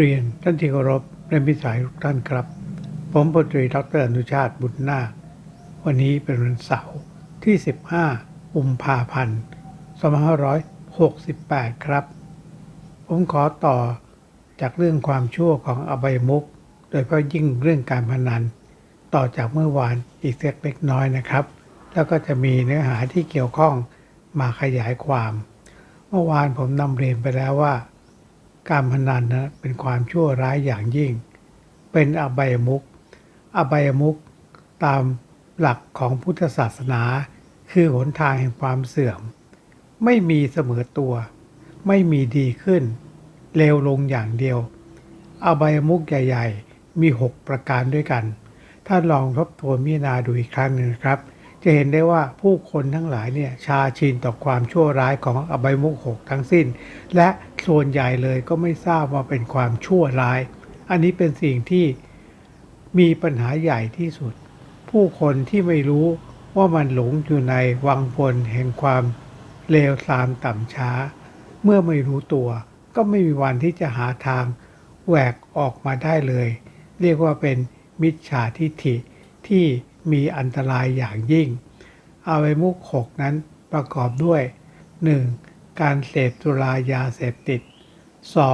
เรียนท่านที่เคารพและมิสายทุกท่านครับ ผมพลตรีดรอนุชาติบุญนาควันนี้เป็นวันเสาร์ที่ 15กุมภาพันธ์2568 ครับ ผมขอต่อจากเรื่องความชั่วของอบายมุก โดยเฉพาะยิ่งเรื่องการพนัน ต่อจากเมื่อวานอีกเล็กน้อยนะครับ แล้วก็จะมีเนื้อหาที่เกี่ยวข้องมาขยายความ เมื่อวานผมนำเรียนไปแล้วว่า การพนันนะเป็นความชั่วร้ายอย่างยิ่ง เป็นอบายมุก อบายมุกตามหลักของพุทธศาสนา คือหนทางแห่งความเสื่อม ไม่มีเสมอตัว ไม่มีดีขึ้น เลวลงอย่างเดียว อบายมุกใหญ่ ๆ มี 6 ประการด้วยกันถ้าลองทบทวนพิจารณาดูอีกครั้งหนึ่งครับ จะเห็นได้ว่าผู้คนทั้งหลายเนี่ยชาชินต่อความชั่วร้ายของอบายมุกหกทั้งสิ้น และส่วนใหญ่เลยก็ไม่ทราบว่าเป็นความชั่วร้าย อันนี้เป็นสิ่งที่มีปัญหาใหญ่ที่สุด ผู้คนที่ไม่รู้ว่ามันหลงอยู่ในวังวนแห่งความเลวทรามต่ำช้า เมื่อไม่รู้ตัว ก็ไม่มีวันที่จะหาทางแหวกออกมาได้เลย เรียกว่าเป็นมิจฉาทิฐิที่ มีอันตรายอย่างยิ่ง อาไวมุกหกนั้นประกอบด้วย 1. การเสพสุรายาเสพติด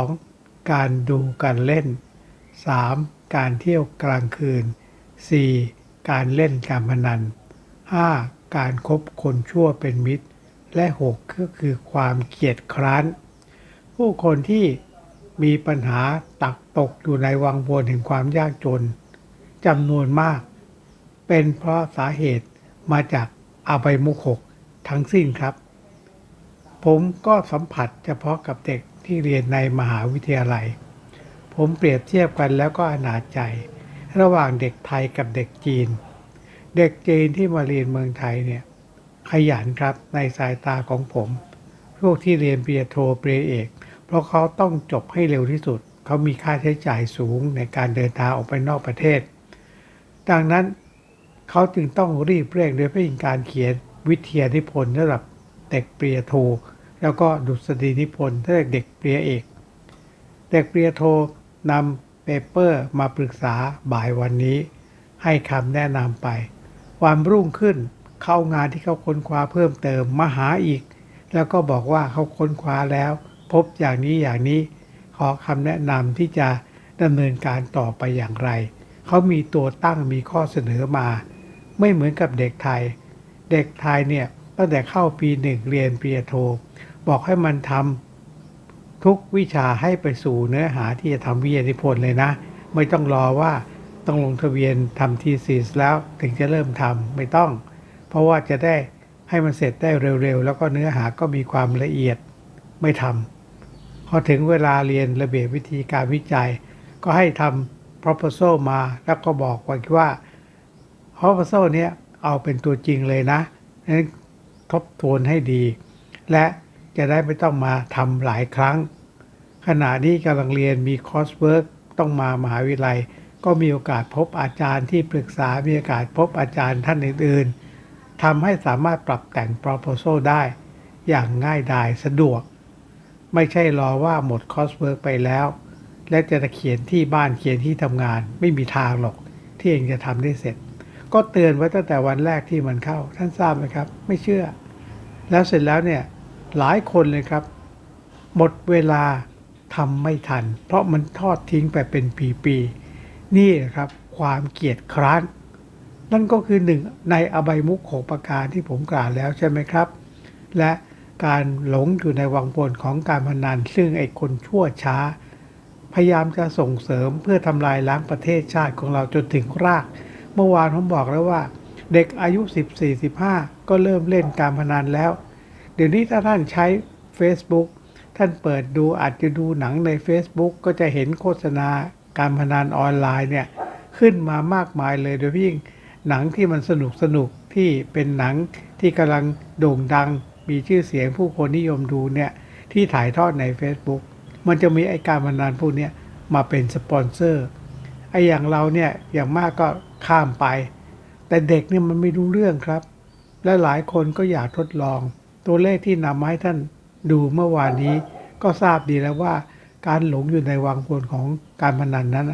2. การดูการเล่น 3. การเที่ยวกลางคืน 4. การเล่นการพนัน 5. การครบคนชั่วเป็นมิตร และ 6 ก็คือความเกียดคร้าน ผู้คนที่มีปัญหาตักตกอยู่ในวังวนแห่งความยากจนจำนวนมาก เป็นเพราะสาเหตุมาจากอาใบมุกหกทั้งสิ้นครับ ผมก็สัมผัสเฉพาะกับเด็กที่เรียนในมหาวิทยาลัย ผมเปรียบเทียบกันแล้วก็อนาจใจ ระหว่างเด็กไทยกับเด็กจีน เด็กจีนที่มาเรียนเมืองไทยเนี่ยขยันครับในสายตาของผม พวกที่เรียนปริญญาโทปริญญาเอก เพราะเขาต้องจบให้เร็วที่สุด เขามีค่าใช้จ่ายสูงในการเดินทางออกไปนอกประเทศ ดังนั้น เขาจึงต้องรีบเร่งโดยเพาะการเขียนวิทยานิพนธ์สำหรับเด็กปริญญาโท แล้วก็ดุษฎีนิพนธ์สำหรับเด็กปริญญาเอก เด็กปริญญาโทนำเปเปอร์มาปรึกษาบ่ายวันนี้ ให้คำแนะนำไป วันรุ่งขึ้นเข้างานที่เขาค้นคว้าเพิ่มเติมมาหาอีก แล้วก็บอกว่าเขาค้นคว้าแล้ว พบอย่างนี้อย่างนี้ ขอคำแนะนำที่จะดำเนินการต่อไปอย่างไร เขามีตัวตั้งมีข้อเสนอมา ไม่เหมือนกับเด็กไทย เด็กไทยเนี่ยตั้งแต่เข้าปีหนึ่งเรียนปริญญาโท บอกให้มันทำทุกวิชาให้ไปสู่เนื้อหาที่จะทำวิทยานิพนธ์เลยนะ ไม่ต้องรอว่าต้องลงทะเบียนทำทีซีแล้วถึงจะเริ่มทำไม่ต้อง เพราะว่าจะได้ให้มันเสร็จได้เร็วๆ แล้วก็เนื้อหาก็มีความละเอียดไม่ทำพอถึงเวลาเรียนระเบียบวิธีการวิจัย ก็ให้ทำ proposal มาแล้วก็บอกว่า ไว้ว่า proposal เนี้ยเอาเป็นตัวจริงเลยนะนั้นทบทวนให้ดี และจะได้ไม่ต้องมาทำหลายครั้ง ขณะนี้กำลังเรียนมีคอร์สเวิร์กต้องมามหาวิทยาลัย ก็มีโอกาสพบอาจารย์ที่ปรึกษา มีโอกาสพบอาจารย์ท่านอื่นๆทำให้สามารถปรับแต่ง proposal ได้ อย่างง่ายดายสะดวก ไม่ใช่รอว่าหมดคอร์สเวิร์กไปแล้ว และจะเขียนที่บ้านเขียนที่ทำงานไม่มีทางหรอก ที่เองจะทำได้เสร็จ ก็เตือนไว้ตั้งแต่วันแรกที่มันเข้า ท่านทราบไหมครับ ไม่เชื่อ แล้วเสร็จแล้วเนี่ยหลายคนเลยครับ หมดเวลาทำไม่ทัน เพราะมันทอดทิ้งไปเป็นปีๆนี่แหละครับความเกียจคร้านนั่นก็คือหนึ่งในอบายมุขหกประการที่ผมกล่าวแล้วใช่ไหมครับ และการหลงอยู่ในวังวนของการพนันซึ่งไอ้คนชั่วช้า พยายามจะส่งเสริมเพื่อทำลายล้างประเทศชาติของเราจนถึงราก เมื่อวานผมบอกแล้วว่า เด็กอายุ 14-15 ก็เริ่มเล่นการพนันแล้ว เดี๋ยวนี้ถ้าท่านใช้ Facebook ท่านเปิดดูอาจจะดูหนังใน Facebook ก็จะเห็นโฆษณาการพนันออนไลน์เนี่ย ขึ้นมามากมายเลยโดยยิ่งหนังที่มันสนุกสนุกที่เป็นหนังที่กำลังโด่งดัง มีชื่อเสียงผู้คนนิยมดูเนี่ย ที่ถ่ายทอดใน Facebook มันจะมีไอการพนันพวกนี้มาเป็นสปอนเซอร์ ไอ้อย่างเราเนี่ยอย่างมากก็ข้ามไป แต่เด็กเนี่ยมันไม่รู้เรื่องครับ และหลายคนก็อยากทดลอง ตัวเลขที่นำมาให้ท่านดูเมื่อวานนี้ ก็ทราบดีแล้วว่า การหลงอยู่ในวังวนของการพนันนั้น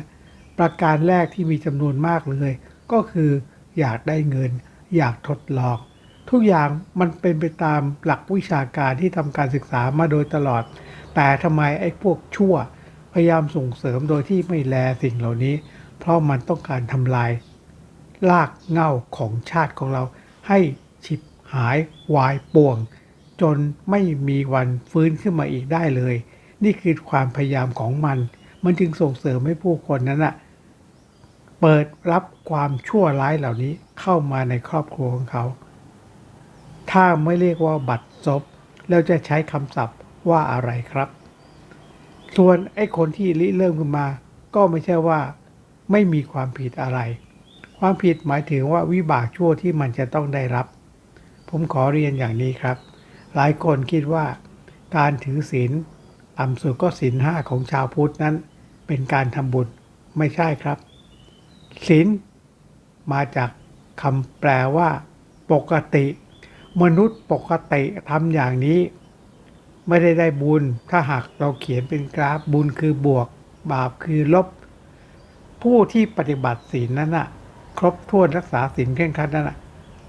ประการแรกที่มีจำนวนมากเลย ก็คืออยากได้เงิน อยากทดลอง ทุกอย่างมันเป็นไปตามหลักวิชาการที่ทำการศึกษามาโดยตลอด แต่ทำไมไอ้พวกชั่ว พยายามส่งเสริมโดยที่ไม่แลสิ่งเหล่านี้ เพราะมันต้องการทำลายลากเง้าของชาติของเรา ให้ฉิบหายวายป่วง จนไม่มีวันฟื้นขึ้นมาอีกได้เลย นี่คือความพยายามของมัน มันจึงส่งเสริมให้ผู้คนนั้นนะเปิดรับความชั่วร้ายเหล่านี้เข้ามาในครอบครัวของเขา ถ้าไม่เรียกว่าบัตรซบแล้วจะใช้คำศัพท์ว่าอะไรครับ ส่วนไอ้คนที่ริเริ่มขึ้นมา ก็ไม่ใช่ว่าไม่มีความผิดอะไร ความผิดหมายถึงว่าวิบากชั่วที่มันจะต้องได้รับ ผมขอเรียนอย่างนี้ครับ หลายคนคิดว่า การถือศีลต่ำสุดก็ศีลห้าของชาวพุทธนั้น เป็นการทำบุญไม่ใช่ครับศีลมาจากคำแปลว่า ปกติ มนุษย์ปกติทำอย่างนี้ ไม่ได้ได้บุญ ถ้าหากเราเขียนเป็นกราฟบุญคือบวก บาปคือลบ ผู้ที่ปฏิบัติศีลนั้นน่ะครบถ้วนรักษาศีลเคร่งครัดนั้นน่ะ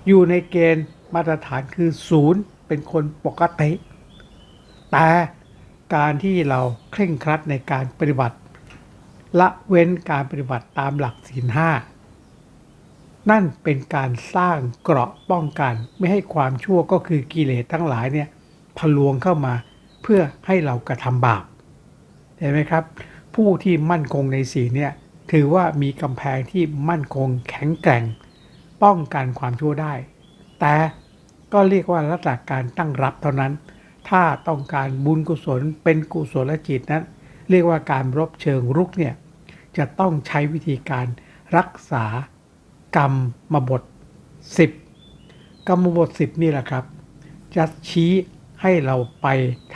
อยู่ในเกณฑ์มาตรฐานคือศูนย์เป็นคนปกติ แต่การที่เราเคร่งครัดในการปฏิบัติ ละเว้นการปฏิบัติตามหลักศีลห้านั่นเป็นการสร้างเกราะป้องกัน ไม่ให้ความชั่วก็คือกิเลสทั้งหลายเนี่ยพลวงเข้ามา พื่อให้เรากระทำบาปเห็นไหมครับ ผู้ที่มั่นคงในศีลเนี่ยถือว่ามีกำแพงที่มั่นคงแข็งแกร่ง ป้องกันความชั่วได้ แต่ก็เรียกว่าลักษณะการตั้งรับเท่านั้น ถ้าต้องการบุญกุศลเป็นกุศลจิตนั้น เรียกว่าการรบเชิงรุกเนี่ยจะต้องใช้วิธีการรักษากรรมมาบท 10 กรรมบท 10 นี่แหละครับ จะชี้ ให้เราไป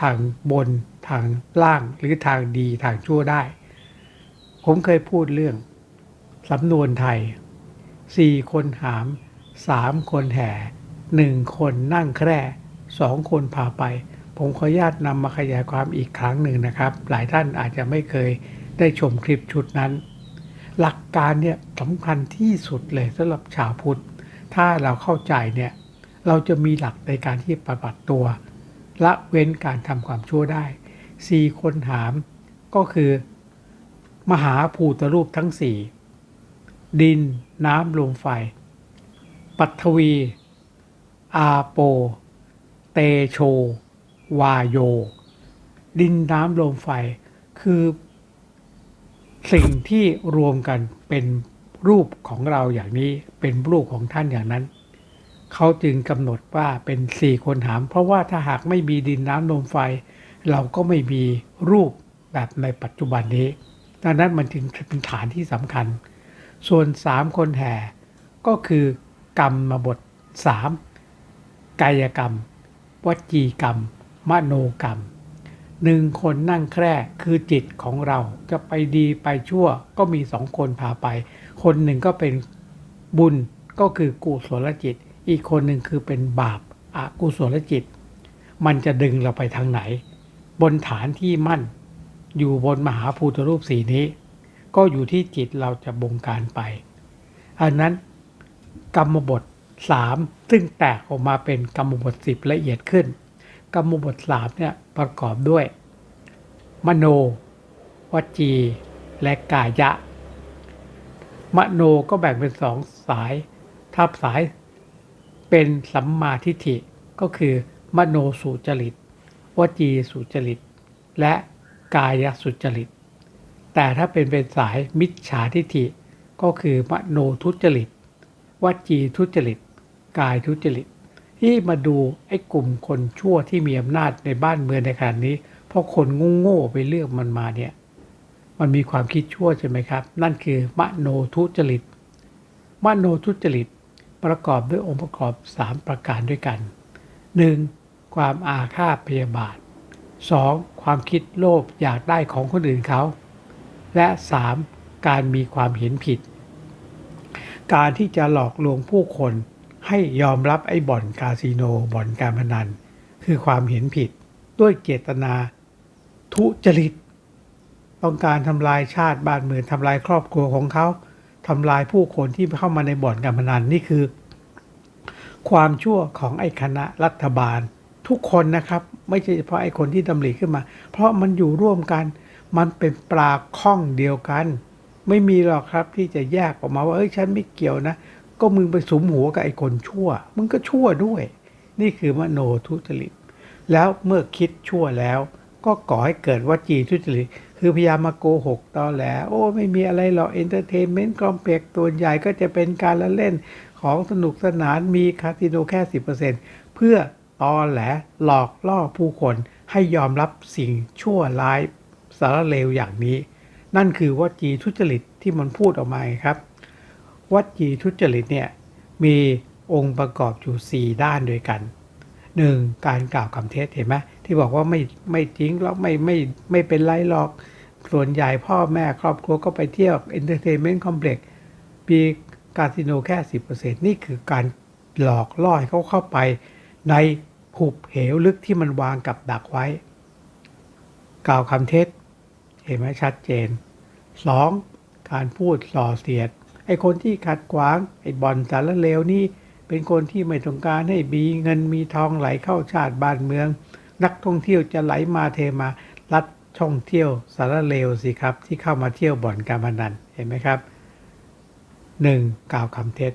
ทางบนทางล่างหรือทางดีทางชั่วได้ ผมเคยพูดเรื่องสำนวนไทย4คนหาม3คนแห่1คนนั่งแคร่สองคนพาไป ผมขออนุญาตนำมาขยายความอีกครั้งหนึ่งนะครับ หลายท่านอาจจะไม่เคยได้ชมคลิปชุดนั้น หลักการเนี่ยสำคัญที่สุดเลยสำหรับชาวพุทธ ถ้าเราเข้าใจเนี่ย เราจะมีหลักในการที่ปฏิบัติตัว ละเว้นการทำความชั่วได้สี่คนหามก็คือ มหาภูตรูปทั้งสี่ดินน้ำลมไฟ ปัทวี อาโป เตโช วาโย ดินน้ำลมไฟ คือสิ่งที่รวมกันเป็นรูปของเราอย่างนี้เป็นรูปของท่านอย่างนั้น เขาจึงกำหนดว่าเป็นสี่คนหาม เพราะว่าถ้าหากไม่มีดินน้ำลมไฟ เราก็ไม่มีรูปแบบในปัจจุบันนี้ดังนั้นมันจึงเป็นฐานที่สำคัญ ส่วนสามคนแห่ก็คือกรรมมาบทสามกายกรรมวจีกรรม มโนกรรมหนึ่งคนนั่งแคร่คือจิตของเราจะไปดีไปชั่วก็มีสองคนพาไป คนหนึ่งก็เป็นบุญก็คือกุศลจิต อีกคนหนึ่งคือเป็นบาปอากุศลจิต มันจะดึงเราไปทางไหน บนฐานที่มั่น อยู่บนมหาภูตรูปสีนี้ ก็อยู่ที่จิตเราจะบงการไป อันนั้นกรรมบท3ซึ่งแตกออกมาเป็นกรรมบท10ละเอียดขึ้น กรรมบท3เนี่ยประกอบด้วย มโน วจี และกายะ มโนก็แบ่งเป็นสองสาย ทับสาย เป็นสัมมาทิฏฐิก็คือมโนสุจริต วจีสุจริต และกายสุจริต แต่ถ้าเป็นเป็นสายมิจฉาทิฏฐิ ก็คือมโนทุจริต วจีทุจริต กายทุจริต ที่มาดูไอ้กลุ่มคนชั่วที่มีอำนาจในบ้านเมืองในขณะนี้ เพราะคนงโง่ไปเลือกมันมาเนี่ยมันมีความคิดชั่วใช่ไหมครับ นั่นคือมโนทุจริต มโนทุจริต ประกอบด้วยองค์ประกอบ 3 ประการด้วยกัน 1. ความอาฆาตพยาบาท 2. ความคิดโลภอยากได้ของคนอื่นเขา และ 3. การมีความเห็นผิด การที่จะหลอกลวงผู้คนให้ยอมรับไอ้บ่อนคาสิโนบ่อนการพนัน คือความเห็นผิด ด้วยเจตนา ทุจริต ต้องการทำลายชาติบ้านเมืองทำลายครอบครัวของเขา ทำลายผู้คนที่เข้ามาในบ่อนการพนันนี่คือ ความชั่วของไอ้คณะรัฐบาล ทุกคนนะครับ ไม่ใช่เฉพาะไอ้คนที่ดำริขึ้นมา เพราะมันอยู่ร่วมกัน มันเป็นปลาข้องเดียวกัน ไม่มีหรอกครับที่จะแยกออกมาว่าเอ้ยฉันไม่เกี่ยวนะ ก็มึงไปสุมหัวกับไอ้คนชั่ว มึงก็ชั่วด้วย นี่คือมโนทุจริตแล้วเมื่อคิดชั่วแล้ว ก็ก่อให้เกิดวจีทุจริต คือพยายามมาโกหกตอแหลโอ้ไม่มีอะไรหรอกเอนเตอร์เทนเมนต์กอมเพล็กตัวใหญ่ก็จะเป็นการละเล่นของสนุกสนานมีคาสิโนแค่ 10%เพื่อตอแหลหลอกล่อผู้คนให้ยอมรับสิ่งชั่วร้ายสารเลวอย่างนี้ นั่นคือวจีทุจริตที่มันพูดออกมาครับ วัจีทุจริตเนี่ยมีองค์ประกอบอยู่ 4 ด้านด้วยกัน 1. การกล่าวคำเท็จเห็นไหม ที่บอกว่าไม่ไม่จริงแล้วไม่ไม่ไม่เป็นไรหรอก ส่วนใหญ่พ่อแม่ครอบครัวก็ไปเที่ยวเอนเตอร์เทนเมนต์คอมเพล็กซ์มีคาสิโนแค่ 10%นี่คือการหลอกล่อให้เขาเข้าไปในหุบเหวลึกที่มันวางกับดักไว้ กล่าวคำเท็จ เห็นไหมชัดเจน 2. การพูดส่อเสียด ไอ้คนที่ขัดขวาง ไอ้บอลสารเลวนี่ เป็นคนที่ไม่ต้องการให้มีเงินมีทองไหลเข้าชาติบ้านเมือง นักท่องเที่ยวจะไหลมาเทมารัดท่องเที่ยวสารเลวสิครับ ที่เข้ามาเที่ยวบ่อนการพนันเห็นไหมครับ 1. กล่าวคำเท็จ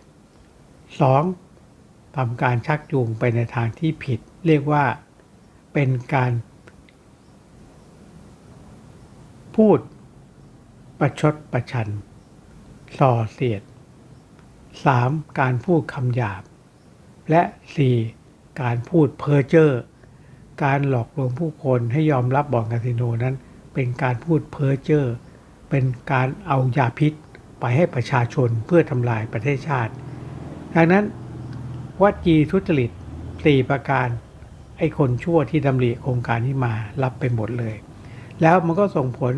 2. ทำการชักจูงไปในทางที่ผิด เรียกว่าเป็นการ พูด ประชดประชัน ส่อเสียด 3. การพูดคำหยาบ และ 4. การพูดเพ้อเจ้อ การหลอกลวงผู้คนให้ยอมรับบ่อนคาสิโนนั้น เป็นการพูดเพ้อเจ้อเป็นการเอายาพิษไปให้ประชาชนเพื่อทำลายประเทศชาติ ดังนั้นวัจีทุจริตสี่ประการไอ้คนชั่วที่ดำริโครงการนี้มารับไปหมดเลย แล้วมันก็ส่งผล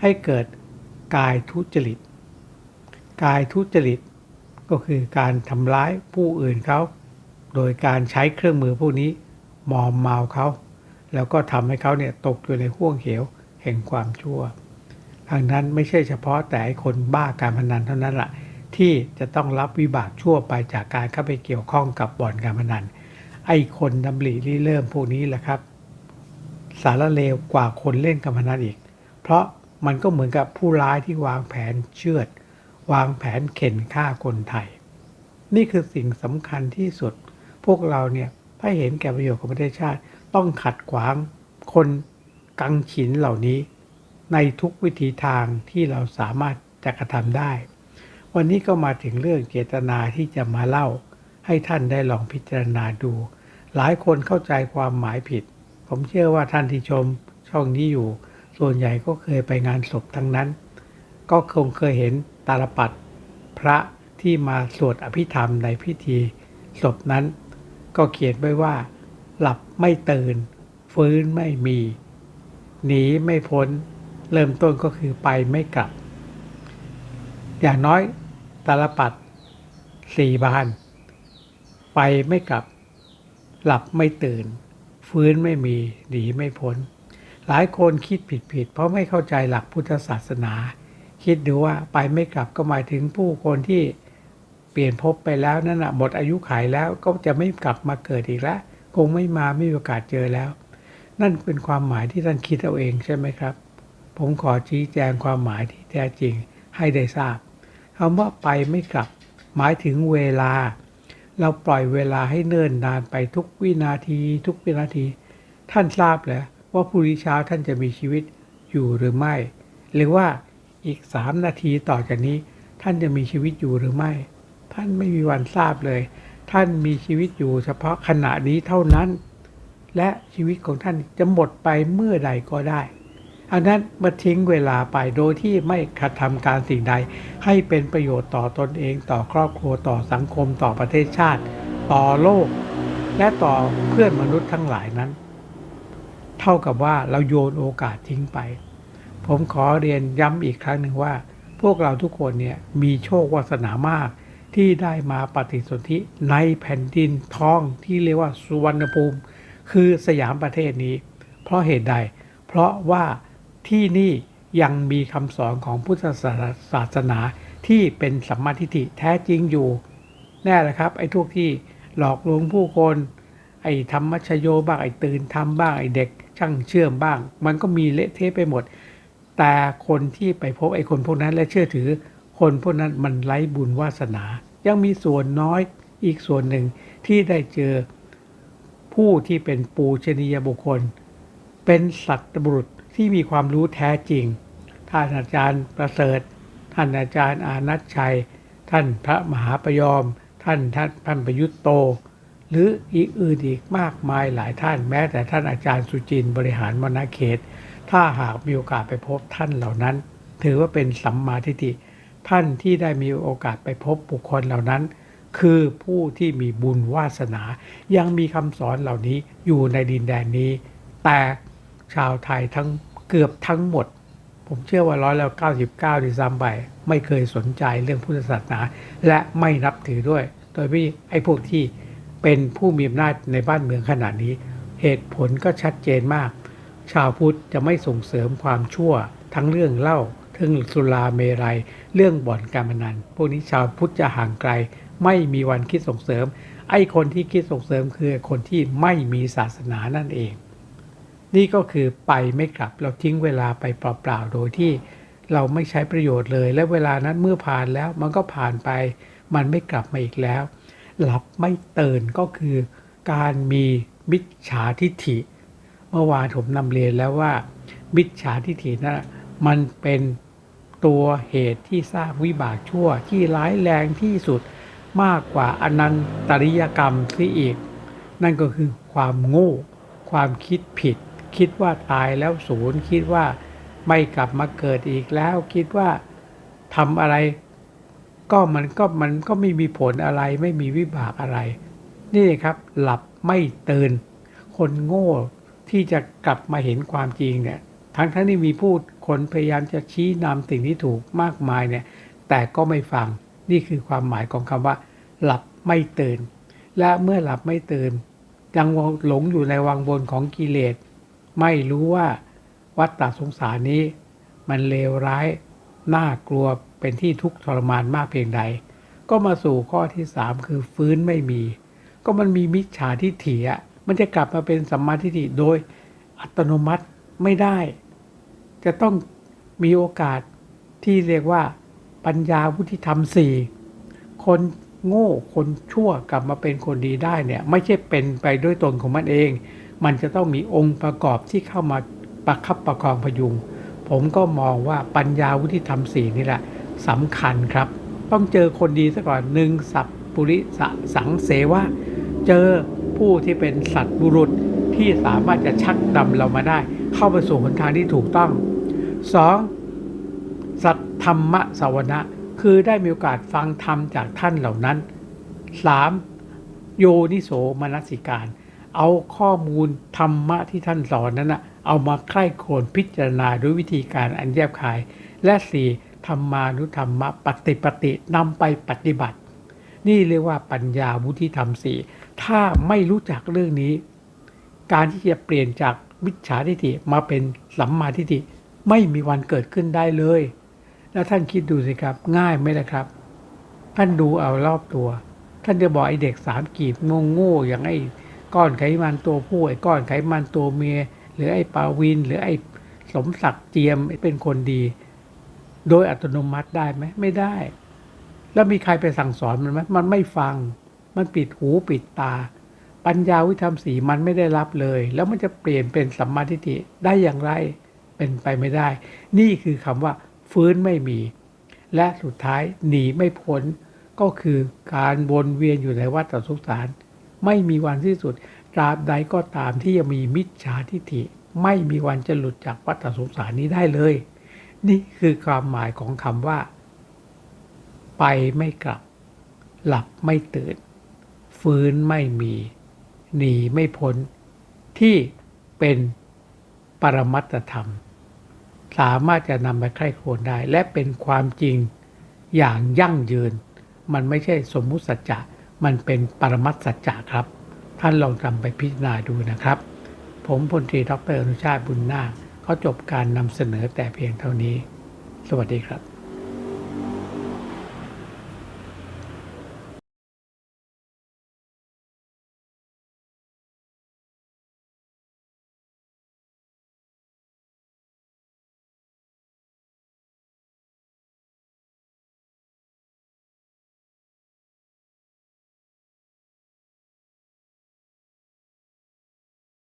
ให้เกิดกายทุจริต กายทุจริตก็คือการทำร้ายผู้อื่นเขา โดยการใช้เครื่องมือพวกนี้ มอมเมาเขา แล้วก็ทำให้เขาเนี่ยตกอยู่ในห่วงเหวแห่งความชั่วทางนั้นไม่ใช่เฉพาะแต่คนบ้าการพนันเท่านั้นละ่ะที่จะต้องรับวิบากชั่วไปจากการเข้าไปเกี่ยวข้องกับบ่อนการพนัน ไอ้คนดำริริเริ่มพวกนี้แหละครับ สารเลวกว่าคนเล่นการพนันอีก เพราะมันก็เหมือนกับผู้ร้ายที่วางแผนเชือด วางแผนเข็นฆ่าคนไทย นี่คือสิ่งสำคัญที่สุด พวกเราเนี่ย ถ้าเห็นแก่ประโยชน์ของประเทศชาติ ต้องขัดขวางคนกังฉินเหล่านี้ ในทุกวิธีทางที่เราสามารถจะกระทำได้ วันนี้ก็มาถึงเรื่องเจตนาที่จะมาเล่า ให้ท่านได้ลองพิจารณาดู หลายคนเข้าใจความหมายผิด ผมเชื่อว่าท่านที่ชมช่องนี้อยู่ ส่วนใหญ่ก็เคยไปงานศพทั้งนั้น ก็คงเคยเห็นตาลปัดพระที่มาสวดอภิธรรมในพิธีศพนั้น ก็เขียนไว้ว่า หลับไม่ตื่น ฟื้นไม่มี หนีไม่พ้น เริ่มต้นก็คือไปไม่กลับ อย่างน้อยตาลปัดสี่บาน ไปไม่กลับ หลับไม่ตื่น ฟื้นไม่มี หนีไม่พ้น หลายคนคิดผิดๆเพราะไม่เข้าใจหลักพุทธศาสนา คิดดูว่าไปไม่กลับก็หมายถึงผู้คนที่ เปลี่ยนภพไปแล้วนั่นนะหมดอายุขัยแล้วก็จะไม่กลับมาเกิดอีกแล้วคงไม่มาไม่มีโอกาสเจอแล้ว นั่นเป็นความหมายที่ท่านคิดเอาเองใช่ไหมครับ ผมขอชี้แจงความหมายที่แท้จริงให้ได้ทราบคำว่าไปไม่กลับ หมายถึงเวลา เราปล่อยเวลาให้เนิ่นนานไปทุกวินาที ทุกวินาที ท่านทราบแล้วว่าพรุ่งนี้เช้าท่านจะมีชีวิตอยู่หรือไม่ หรือว่าอีกสามนาทีต่อจากนี้ ท่านจะมีชีวิตอยู่หรือไม่ ท่านไม่มีวันทราบเลย ท่านมีชีวิตอยู่เฉพาะขณะนี้เท่านั้น และชีวิตของท่านจะหมดไปเมื่อใดก็ได้อันนั้นมาทิ้งเวลาไปโดยที่ไม่กระทำการสิ่งใด ให้เป็นประโยชน์ต่อตนเองต่อครอบครัวต่อสังคมต่อประเทศชาติ ต่อโลก และต่อเพื่อนมนุษย์ทั้งหลายนั้น เท่ากับว่าเราโยนโอกาสทิ้งไป ผมขอเรียนย้ำอีกครั้งหนึ่งว่า พวกเราทุกคนเนี่ยมีโชควาสนามาก ที่ได้มาปฏิสนธิในแผ่นดินทองที่เรียกว่าสุวรรณภูมิ คือสยามประเทศนี้ เพราะเหตุใด เพราะว่าที่นี่ยังมีคำสอนของพุทธศาสนาที่เป็นสัมมาทิฏฐิแท้จริงอยู่ แน่ละครับ ไอ้ทุกที่หลอกลวงผู้คน ไอ้ธรรมชโยบ้างไอ้ตื่นทำบ้างไอ้เด็กช่างเชื่อมบ้าง มันก็มีเละเทะไปหมด แต่คนที่ไปพบไอ้คนพวกนั้นและเชื่อถือ คนพวกนั้นมันไร้บุญวาสนา ยังมีส่วนน้อยอีกส่วนหนึ่งที่ได้เจอผู้ที่เป็นปูชนียบุคคล เป็นสัตบุรุษที่มีความรู้แท้จริง ท่านอาจารย์ประเสริฐ ท่านอาจารย์อานัทชัย ท่านพระมหาประยอม ท่านท่านพันประยุตโต หรืออีกอื่นอีกมากมายหลายท่านแม้แต่ท่านอาจารย์สุจินบริหารมณเขต ถ้าหากมีโอกาสไปพบท่านเหล่านั้น ถือว่าเป็นสัมมาทิฏฐิ ท่านที่ได้มีโอกาสไปพบบุคคลเหล่านั้น คือผู้ที่มีบุญวาสนา ยังมีคำสอนเหล่านี้อยู่ในดินแดนนี้ แต่ชาวไทยทั้งเกือบทั้งหมด ผมเชื่อว่าร้อยแล้ว99ที่ซ้ำไปไม่เคยสนใจเรื่องพุทธศาสนา และไม่นับถือด้วย โดยที่ไอ้พวกที่เป็นผู้มีอำนาจในบ้านเมืองขนาดนี้ เหตุผลก็ชัดเจนมาก ชาวพุทธจะไม่ส่งเสริมความชั่วทั้งเรื่องเล้า เรื่องสุราเมรัย เรื่องบ่อนการพนัน พวกนี้ชาวพุทธจะห่างไกล ไม่มีวันคิดส่งเสริม ไอ้คนที่คิดส่งเสริมคือคนที่ไม่มีศาสนานั่นเอง นี่ก็คือไปไม่กลับเราทิ้งเวลาไปเปล่าๆโดยที่เราไม่ใช้ประโยชน์เลย และเวลานั้นเมื่อผ่านแล้วมันก็ผ่านไป มันไม่กลับมาอีกแล้ว หลับไม่ตื่นก็คือการมีมิจฉาทิฐิ เมื่อวานผมนำเรียนแล้วว่า มิจฉาทิฐินะมันเป็น ตัวเหตุที่สร้างวิบากชั่วที่ร้ายแรงที่สุดมากกว่าอนันตริยกรรมที่อีก นั่นก็คือความโง่ ความคิดผิด คิดว่าตายแล้วศูนย์ คิดว่าไม่กลับมาเกิดอีกแล้ว คิดว่าทำอะไร ก็มันก็มันก็ไม่มีผลอะไรไม่มีวิบากอะไร นี่ครับหลับไม่ตื่น คนโง่ที่จะกลับมาเห็นความจริงเนี่ย ทั้งทั้งที่มีผู้คนพยายามจะชี้นำสิ่งที่ถูกมากมายเนี่ยแต่ก็ไม่ฟังนี่คือความหมายของคำว่า หลับไม่ตื่น และเมื่อหลับไม่ตื่นยังหลงอยู่ในวังวนของกิเลส ไม่รู้ว่าวัฏฏสงสารนี้ มันเลวร้ายน่ากลัวเป็นที่ทุกข์ทรมานมากเพียงใด ก็มาสู่ข้อที่สามคือฟื้นไม่มี ก็มันมีมิจฉาทิฏฐิอะมันจะกลับมาเป็นสัมมาทิฏฐิโดยอัตโนมัติไม่ได้ จะต้องมีโอกาสที่เรียกว่าปัญญาวุฒิธรรมสี่คนโง่คนชั่วกลับมาเป็นคนดีได้เนี่ยไม่ใช่เป็นไปด้วยตนของมันเอง มันจะต้องมีองค์ประกอบที่เข้ามาประคับประคองพยุง ผมก็มองว่าปัญญาวุฒิธรรมสี่นี่แหละสำคัญครับ ต้องเจอคนดีซะก่อนหนึ่งสัพปุริสสังเสวะเจอผู้ที่เป็นสัตว์บุรุษที่สามารถจะชักนำเรามาได้ เข้าไปสู่หนทางที่ถูกต้อง สองสัตธรรมสวนะ คือได้มีโอกาสฟังธรรมจากท่านเหล่านั้นสามโยนิโสมนสิการ เอาข้อมูลธรรมะที่ท่านสอนนั้นนะเอามาใคร่ครวญพิจารณาด้วยวิธีการอันแยบคาย และสี่ธรรมานุธรรมะปฏิปตินำไปปฏิบัติ นี่เรียกว่าปัญญาวุฒิธรรมสี่ถ้าไม่รู้จักเรื่องนี้ การที่จะเปลี่ยนจากมิจฉาทิฏฐิมาเป็นสัมมาทิฏฐิ ไม่มีวันเกิดขึ้นได้เลย แล้วท่านคิดดูสิครับ ง่ายไหมล่ะครับ ท่านดูเอารอบตัว ท่านจะบอกไอเด็กสามกีบงงโง่อย่างไอ้ก้อนไขมันตัวผู้ไอ้ก้อนไขมันตัวเมีย หรือไอ้ปาวิน หรือไอ้สมศักดิ์เจียมเป็นคนดี โดยอัตโนมัติได้ไหมไม่ได้ แล้วมีใครไปสั่งสอนมันไหมมันไม่ฟัง มันปิดหูปิดตา ปัญญาวิธรรมสีมันไม่ได้รับเลย แล้วมันจะเปลี่ยนเป็นสัมมาทิฏฐิได้อย่างไร เป็นไปไม่ได้ นี่คือคำว่าฟื้นไม่มี และสุดท้ายหนีไม่พ้นก็คือการวนเวียนอยู่ในวัฏสงสาร ไม่มีวันที่สุดตราบใดก็ตามที่ยังมีมิจฉาทิฏฐิ ไม่มีวันจะหลุดจากวัฏสงสารนี้ได้เลย นี่คือความหมายของคำว่า ไปไม่กลับ หลับไม่ตื่น ฟื้นไม่มี หนีไม่พ้น ที่เป็นปรมัตธรรม สามารถจะนำไปใคร่ครวญได้ และเป็นความจริงอย่างยั่งยืน มันไม่ใช่สมมุติสัจจะมันเป็นปรมัตสัจจะครับ ท่านลองจำไปพิจารณาดูนะครับ ผมพลตรีดรอนุชาติบุญนาคเขาจบการนำเสนอแต่เพียงเท่านี้ สวัสดีครับ